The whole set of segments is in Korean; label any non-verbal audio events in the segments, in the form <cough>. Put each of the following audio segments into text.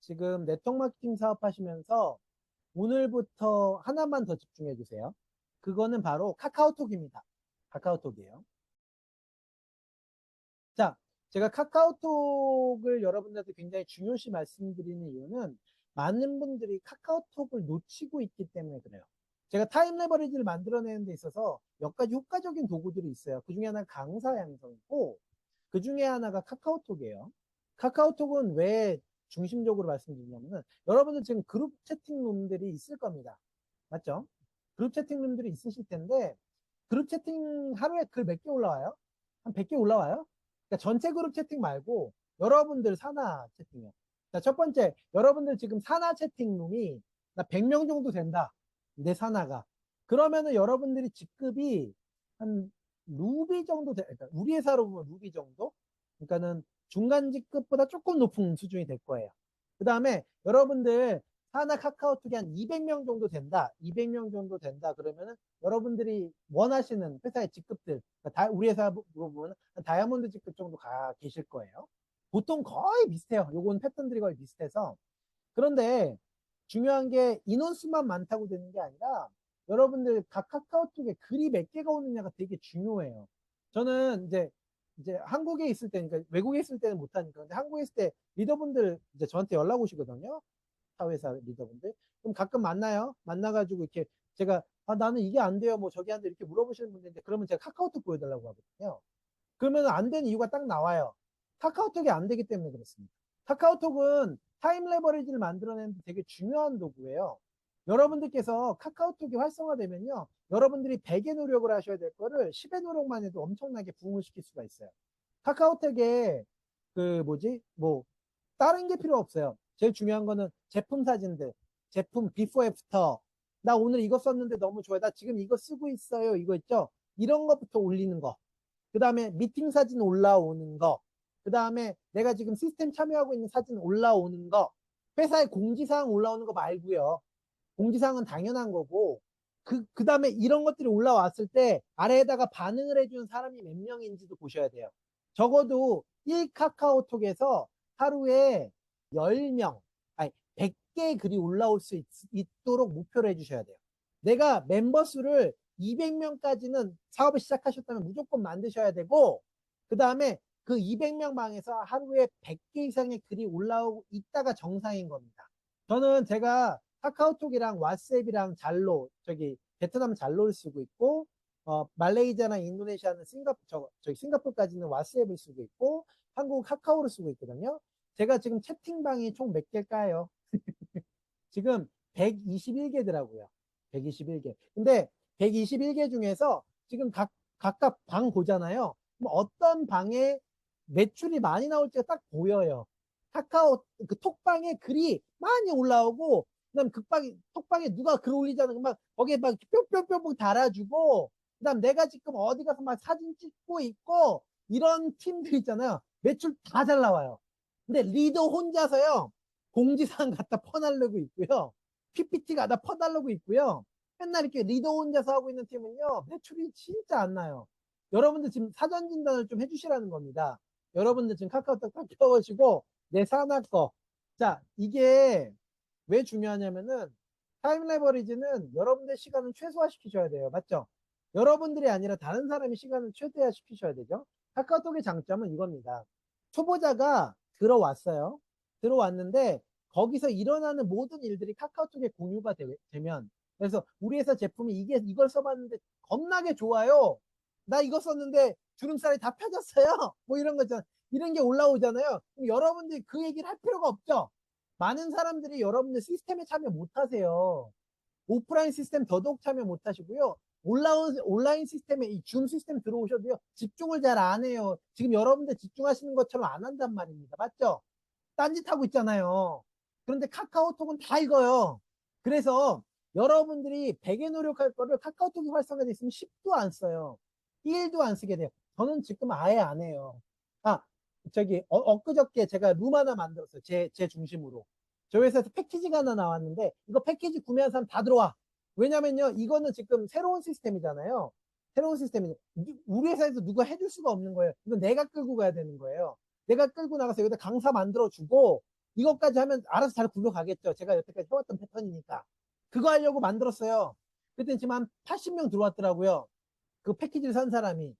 지금 네트워크 마케팅 사업 하시면서 오늘부터 하나만 더 집중해 주세요. 그거는 바로 카카오톡입니다. 카카오톡이에요. 자, 제가 카카오톡을 여러분들한테 굉장히 중요시 말씀드리는 이유는 많은 분들이 카카오톡을 놓치고 있기 때문에 그래요. 제가 타임 레버리지를 만들어내는 데 있어서 몇 가지 효과적인 도구들이 있어요. 그 중에 하나는 강사 양성이고, 그 중에 하나가 카카오톡이에요. 카카오톡은 왜 중심적으로 말씀드리냐면은, 여러분들 지금 그룹 채팅룸들이 있을 겁니다. 맞죠? 그룹 채팅룸들이 있으실 텐데, 그룹 채팅 하루에 글 몇 개 올라와요? 한 100개 올라와요? 그러니까 전체 그룹 채팅 말고, 여러분들 산하 채팅이요. 자, 첫 번째, 여러분들 지금 산하 채팅룸이 나 100명 정도 된다. 내 산하가. 그러면은 여러분들이 직급이 한 루비 정도, 돼, 그러니까 우리 회사로 보면 루비 정도? 그러니까는 중간 직급보다 조금 높은 수준이 될 거예요. 그 다음에 여러분들 산하 카카오톡이 한 200명 정도 된다. 200명 정도 된다. 그러면은 여러분들이 원하시는 회사의 직급들, 그러니까 다 우리 회사로 보면 다이아몬드 직급 정도 가 계실 거예요. 보통 거의 비슷해요. 요건 패턴들이 거의 비슷해서. 그런데 중요한 게 인원수만 많다고 되는 게 아니라 여러분들 각 카카오톡에 글이 몇 개가 오느냐가 되게 중요해요. 저는 이제 이제 한국에 있을 때, 그러니까 외국에 있을 때는 못하니까. 근데 한국에 있을 때 리더분들 이제 저한테 연락 오시거든요. 사회사 리더분들. 그럼 가끔 만나요. 만나가지고 이렇게 제가 아, 나는 이게 안 돼요. 뭐 저기 한데 이렇게 물어보시는 분들인데 그러면 제가 카카오톡 보여달라고 하거든요. 그러면 안 되는 이유가 딱 나와요. 카카오톡이 안 되기 때문에 그렇습니다. 카카오톡은 타임 레버리지를 만들어내는 데 되게 중요한 도구예요. 여러분들께서 카카오톡이 활성화되면요. 여러분들이 100의 노력을 하셔야 될 거를 10의 노력만 해도 엄청나게 부응을 시킬 수가 있어요. 카카오톡에 그 뭐지? 뭐 다른 게 필요 없어요. 제일 중요한 거는 제품 사진들, 제품 비포 애프터. 나 오늘 이거 썼는데 너무 좋아요. 나 지금 이거 쓰고 있어요. 이거 있죠? 이런 것부터 올리는 거. 그 다음에 미팅 사진 올라오는 거. 그 다음에 내가 지금 시스템 참여하고 있는 사진 올라오는 거, 회사의 공지사항 올라오는 거 말고요. 공지사항은 당연한 거고, 그, 그 다음에 이런 것들이 올라왔을 때 아래에다가 반응을 해주는 사람이 몇 명인지도 보셔야 돼요. 적어도 1카카오톡에서 하루에 10명, 아니, 100개 글이 올라올 수 있, 있도록 목표를 해주셔야 돼요. 내가 멤버 수를 200명까지는 사업을 시작하셨다면 무조건 만드셔야 되고, 그 다음에 그 200명 방에서 하루에 100개 이상의 글이 올라오고 있다가 정상인 겁니다. 저는 제가 카카오톡이랑 왓츠앱이랑 잘로 저기 베트남 잘로를 쓰고 있고 어, 말레이시아나 인도네시아는 싱가포 저, 저기 싱가포르까지는 왓츠앱을 쓰고 있고 한국 카카오를 쓰고 있거든요. 제가 지금 채팅방이 총 몇 개일까요? <laughs> 지금 121개더라고요. 121개. 근데 121개 중에서 지금 각 각각 방 보잖아요. 어떤 방에 매출이 많이 나올지가 딱 보여요. 카카오 그 톡방에 글이 많이 올라오고 그다음 극방에 톡방에 누가 글 올리자는 막 거기에 막 뿅뿅뿅뿅 달아주고 그다음 내가 지금 어디 가서 막 사진 찍고 있고 이런 팀들 있잖아요. 매출 다 잘 나와요. 근데 리더 혼자서요 공지사항 갖다 퍼날르고 있고요. PPT 갖다 퍼달라고 있고요. 맨날 이렇게 리더 혼자서 하고 있는 팀은요 매출이 진짜 안 나요. 여러분들 지금 사전 진단을 좀 해주시라는 겁니다. 여러분들 지금 카카오톡 딱 켜보시고 내 산하 거. 자, 이게 왜 중요하냐면은 타임 레버리지는 여러분들 시간을 최소화 시키셔야 돼요. 맞죠? 여러분들이 아니라 다른 사람이 시간을 최대화 시키셔야 되죠. 카카오톡의 장점은 이겁니다. 초보자가 들어왔어요. 들어왔는데 거기서 일어나는 모든 일들이 카카오톡에 공유가 되, 면 그래서 우리 회사 제품이 이게 이걸 써봤는데 겁나게 좋아요. 나 이거 썼는데 주름살이 다 펴졌어요. 뭐 이런 거죠. 이런 게 올라오잖아요. 그럼 여러분들이 그 얘기를 할 필요가 없죠. 많은 사람들이 여러분들 시스템에 참여 못 하세요. 오프라인 시스템 더더욱 참여 못 하시고요. 올라온, 온라인 시스템에 이 줌 시스템 들어오셔도요. 집중을 잘 안 해요. 지금 여러분들 집중하시는 것처럼 안 한단 말입니다. 맞죠? 딴짓하고 있잖아요. 그런데 카카오톡은 다 읽어요. 그래서 여러분들이 100에 노력할 거를 카카오톡이 활성화되어 있으면 10도 안 써요. 1도 안 쓰게 돼요. 저는 지금 아예 안 해요. 아, 저기, 어, 엊그저께 제가 룸 하나 만들었어요. 제, 제 중심으로. 저희 회사에서 패키지가 하나 나왔는데, 이거 패키지 구매한 사람 다 들어와. 왜냐면요, 이거는 지금 새로운 시스템이잖아요. 새로운 시스템이 우리 회사에서 누가 해줄 수가 없는 거예요. 이건 내가 끌고 가야 되는 거예요. 내가 끌고 나가서 여기다 강사 만들어 주고, 이것까지 하면 알아서 잘 굴러가겠죠. 제가 여태까지 해왔던 패턴이니까. 그거 하려고 만들었어요. 그때 지금 한 80명 들어왔더라고요. 그 패키지를 산 사람이.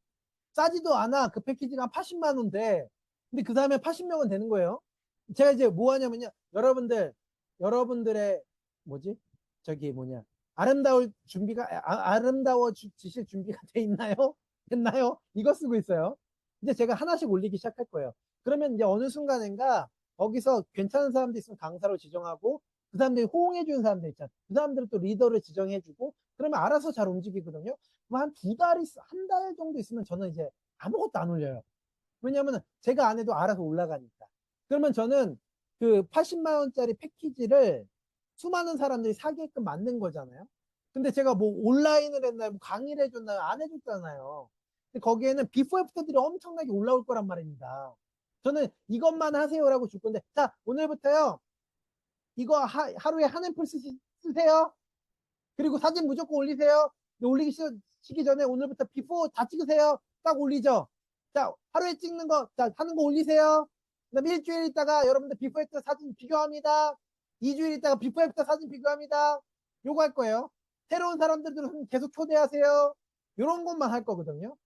싸지도 않아. 그 패키지가 한 80만 원 돼. 근데 그 다음에 80명은 되는 거예요. 제가 이제 뭐 하냐면요. 여러분들, 여러분들의, 뭐지? 저기 뭐냐. 아름다울 준비가, 아, 아름다워지실 준비가 <laughs> 돼 있나요? 됐나요? 이거 쓰고 있어요. 이제 제가 하나씩 올리기 시작할 거예요. 그러면 이제 어느 순간인가 거기서 괜찮은 사람들 있으면 강사로 지정하고 그 사람들이 호응해주는 사람들 있잖아요. 그 사람들을 또 리더를 지정해주고 그러면 알아서 잘 움직이거든요. 한 두 달이, 한달 정도 있으면 저는 이제 아무것도 안 올려요. 왜냐면 제가 안 해도 알아서 올라가니까. 그러면 저는 그 80만 원짜리 패키지를 수많은 사람들이 사게끔 만든 거잖아요. 근데 제가 뭐 온라인을 했나요? 뭐 강의를 해줬나요? 안 해줬잖아요. 근데 거기에는 비포 애프터들이 엄청나게 올라올 거란 말입니다. 저는 이것만 하세요라고 줄 건데, 자, 오늘부터요. 이거 하, 하루에 한 앰플 쓰세요. 그리고 사진 무조건 올리세요. 올리기 시, 시기 전에 오늘부터 비포 다 찍으세요. 딱 올리죠. 자, 하루에 찍는 거, 자, 하는 거 올리세요. 그 다음에 일주일 있다가 여러분들 비포 애프터 사진 비교합니다. 2주일 있다가 비포 애프터 사진 비교합니다. 요거 할 거예요. 새로운 사람들은 계속 초대하세요. 요런 것만 할 거거든요.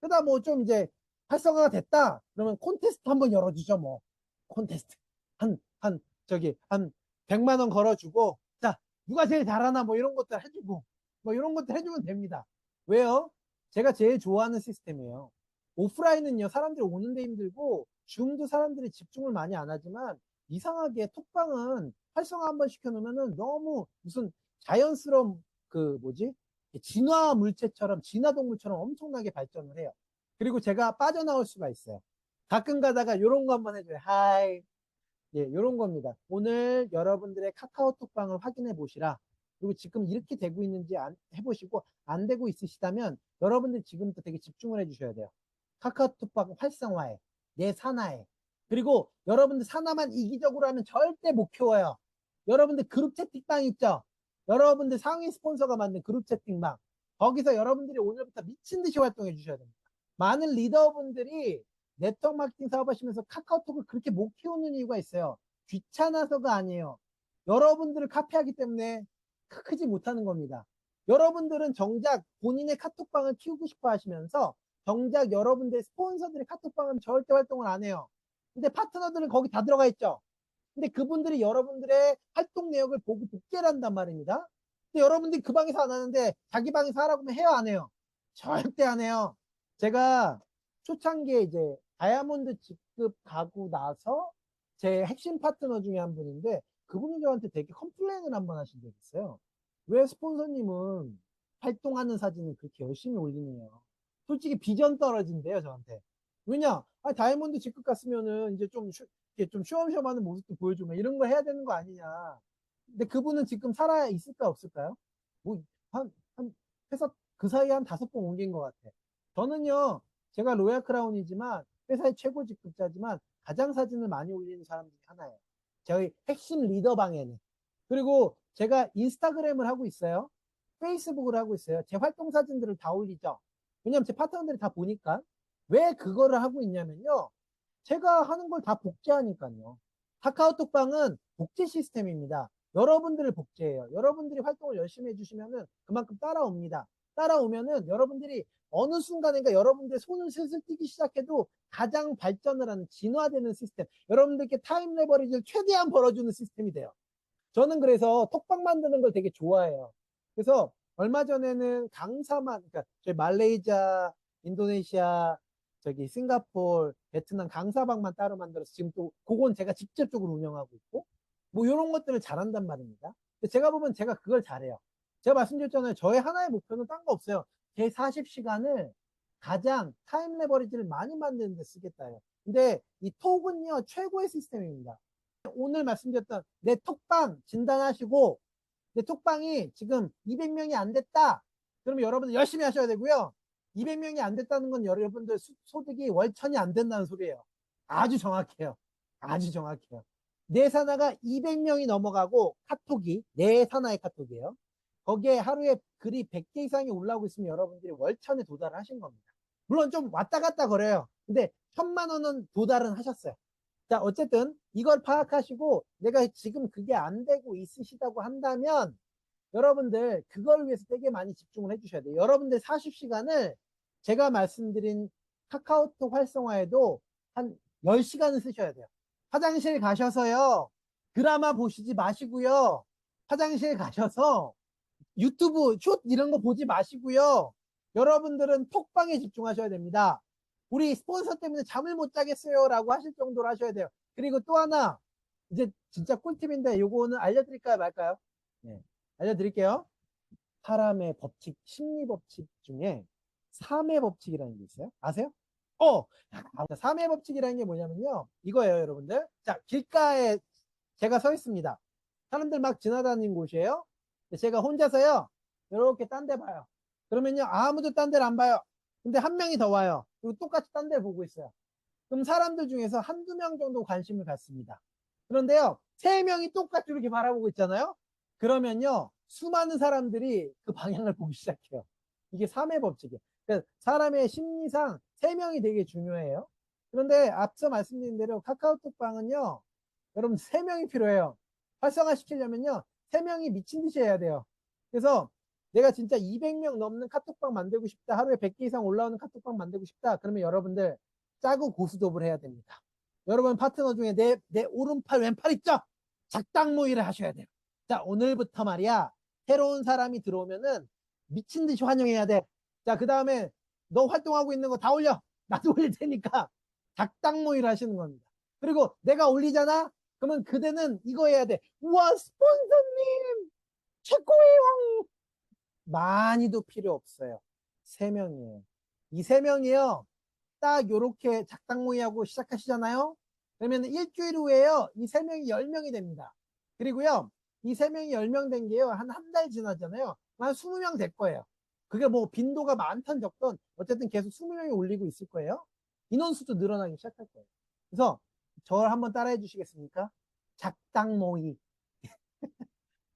그다음 뭐좀 이제 활성화가 됐다. 그러면 콘테스트 한번 열어주죠, 뭐. 콘테스트. 한, 한, 저기, 한 100만 원 걸어주고, 자, 누가 제일 잘하나 뭐 이런 것들 해주고, 뭐 이런 것들 해주면 됩니다. 왜요? 제가 제일 좋아하는 시스템이에요. 오프라인은요, 사람들이 오는데 힘들고, 줌도 사람들이 집중을 많이 안 하지만, 이상하게 톡방은 활성화 한번 시켜놓으면은 너무 무슨 자연스러운 그 뭐지? 진화 물체처럼, 진화 동물처럼 엄청나게 발전을 해요. 그리고 제가 빠져나올 수가 있어요. 가끔 가다가 이런 거 한번 해줘요. 하이. 예, 이런 겁니다. 오늘 여러분들의 카카오톡방을 확인해 보시라. 그리고 지금 이렇게 되고 있는지 안, 해보시고 안 되고 있으시다면 여러분들 지금부터 되게 집중을 해주셔야 돼요. 카카오톡방 활성화에, 내 산하에. 그리고 여러분들 산하만 이기적으로 하면 절대 못 키워요. 여러분들 그룹 채팅방 있죠? 여러분들 상위 스폰서가 만든 그룹 채팅방. 거기서 여러분들이 오늘부터 미친 듯이 활동해 주셔야 됩니다. 많은 리더분들이 네트워크 마케팅 사업하시면서 카카오톡을 그렇게 못 키우는 이유가 있어요. 귀찮아서가 아니에요. 여러분들을 카피하기 때문에 크지 못하는 겁니다. 여러분들은 정작 본인의 카톡방을 키우고 싶어 하시면서 정작 여러분들의 스폰서들의 카톡방은 절대 활동을 안 해요. 근데 파트너들은 거기 다 들어가 있죠. 근데 그분들이 여러분들의 활동 내역을 보고 복귀를 한단 말입니다. 근데 여러분들이 그 방에서 안 하는데 자기 방에서 하라고 하면 해요, 안 해요? 절대 안 해요. 제가 초창기에 이제 다이아몬드 직급 가고 나서 제 핵심 파트너 중에 한 분인데 그분이 저한테 되게 컴플레인을 한 번 하신 적이 있어요. 왜 스폰서님은 활동하는 사진을 그렇게 열심히 올리느냐. 솔직히 비전 떨어진대요, 저한테. 왜냐? 아, 다이아몬드 직급 갔으면은 이제 좀, 쉬, 이렇게 좀 쉬엄쉬엄 하는 모습도 보여주면 이런 거 해야 되는 거 아니냐. 근데 그분은 지금 살아 있을까 없을까요? 뭐, 한, 한, 회사 그 사이에 한 다섯 번 옮긴 것 같아. 저는요, 제가 로얄 크라운이지만 회사의 최고 직급자지만 가장 사진을 많이 올리는 사람 중에 하나예요. 저희 핵심 리더 방에는. 그리고 제가 인스타그램을 하고 있어요. 페이스북을 하고 있어요. 제 활동 사진들을 다 올리죠. 왜냐면 제 파트너들이 다 보니까. 왜 그거를 하고 있냐면요. 제가 하는 걸 다 복제하니까요. 카카오톡방은 복제 시스템입니다. 여러분들을 복제해요. 여러분들이 활동을 열심히 해주시면은 그만큼 따라옵니다. 따라오면은 여러분들이 어느 순간인가 여러분들의 손을 슬슬 띄기 시작해도 가장 발전을 하는 진화되는 시스템. 여러분들께 타임 레버리지를 최대한 벌어주는 시스템이 돼요. 저는 그래서 톡방 만드는 걸 되게 좋아해요. 그래서 얼마 전에는 강사만, 그러니까 저희 말레이시아, 인도네시아, 저기 싱가폴, 베트남 강사방만 따로 만들어서 지금 또 그건 제가 직접적으로 운영하고 있고 뭐 이런 것들을 잘한단 말입니다. 제가 보면 제가 그걸 잘해요. 제가 말씀드렸잖아요. 저의 하나의 목표는 딴 거 없어요. 제 40시간을 가장 타임 레버리지를 많이 만드는 데 쓰겠다요. 근데 이 톡은요, 최고의 시스템입니다. 오늘 말씀드렸던 내 톡방 진단하시고 내 톡방이 지금 200명이 안 됐다. 그러면 여러분들 열심히 하셔야 되고요. 200명이 안 됐다는 건 여러분들 소득이 월천이 안 된다는 소리예요. 아주 정확해요. 아주 정확해요. 내 산하가 200명이 넘어가고 카톡이 내 산하의 카톡이에요. 거기에 하루에 글이 100개 이상이 올라오고 있으면 여러분들이 월천에 도달을 하신 겁니다. 물론 좀 왔다 갔다 거려요. 근데 천만 원은 도달은 하셨어요. 자, 어쨌든 이걸 파악하시고 내가 지금 그게 안 되고 있으시다고 한다면 여러분들 그걸 위해서 되게 많이 집중을 해주셔야 돼요. 여러분들 40시간을 제가 말씀드린 카카오톡 활성화에도 한 10시간을 쓰셔야 돼요. 화장실 가셔서요. 드라마 보시지 마시고요. 화장실 가셔서 유튜브 숏 이런 거 보지 마시고요. 여러분들은 톡방에 집중하셔야 됩니다. 우리 스폰서 때문에 잠을 못 자겠어요 라고 하실 정도로 하셔야 돼요. 그리고 또 하나 이제 진짜 꿀팁인데 요거는 알려드릴까요 말까요? 네, 알려드릴게요. 사람의 법칙, 심리 법칙 중에 3의 법칙이라는 게 있어요. 아세요? 어, 아, 3의 법칙이라는 게 뭐냐면요. 이거예요, 여러분들. 자, 길가에 제가 서 있습니다. 사람들 막 지나다니는 곳이에요. 제가 혼자서요. 이렇게 딴 데 봐요. 그러면요. 아무도 딴 데를 안 봐요. 근데 한 명이 더 와요. 그리고 똑같이 딴 데 보고 있어요. 그럼 사람들 중에서 한두 명 정도 관심을 갖습니다. 그런데요. 세 명이 똑같이 이렇게 바라보고 있잖아요. 그러면요. 수많은 사람들이 그 방향을 <laughs> 보기 시작해요. 이게 3의 법칙이에요. 그러니까 사람의 심리상 세 명이 되게 중요해요. 그런데 앞서 말씀드린 대로 카카오톡 방은요. 여러분 세 명이 필요해요. 활성화 시키려면요. 세 명이 미친 듯이 해야 돼요. 그래서 내가 진짜 200명 넘는 카톡방 만들고 싶다. 하루에 100개 이상 올라오는 카톡방 만들고 싶다. 그러면 여러분들 짜고 고수톱을 해야 됩니다. 여러분 파트너 중에 내, 내 오른팔 왼팔 있죠? 작당 모의를 하셔야 돼요. 자 오늘부터 말이야 새로운 사람이 들어오면은 미친 듯이 환영해야 돼. 자그 다음에 너 활동하고 있는 거 다 올려. 나도 <laughs> 올릴 테니까 작당 모의를 하시는 겁니다. 그리고 내가 올리잖아. 그러면 그대는 이거 해야 돼. 우와 스폰서님. 많이도 필요 없어요. 세 명이에요. 이 세 명이요. 딱 요렇게 작당 모의하고 시작하시잖아요. 그러면 일주일 후에요. 이 세 명이 열 명이 됩니다. 그리고요. 이 세 명이 열 명 된 게요. 한 한 달 지나잖아요. 한 20명 될 거예요. 그게 뭐 빈도가 많던 적던 어쨌든 계속 20명이 올리고 있을 거예요. 인원수도 늘어나기 시작할 거예요. 그래서 저를 한번 따라해 주시겠습니까? 작당 모의. <laughs>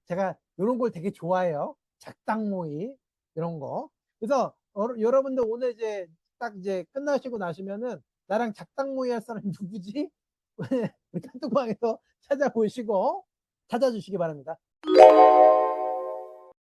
제가 이런 걸 되게 좋아해요. 작당 모의 이런 거. 그래서 어, 여러분들 오늘 이제 딱 이제 끝나시고 나시면은 나랑 작당 모의 할 사람이 누구지? <laughs> 우리 카톡방에서 찾아보시고 찾아주시기 바랍니다.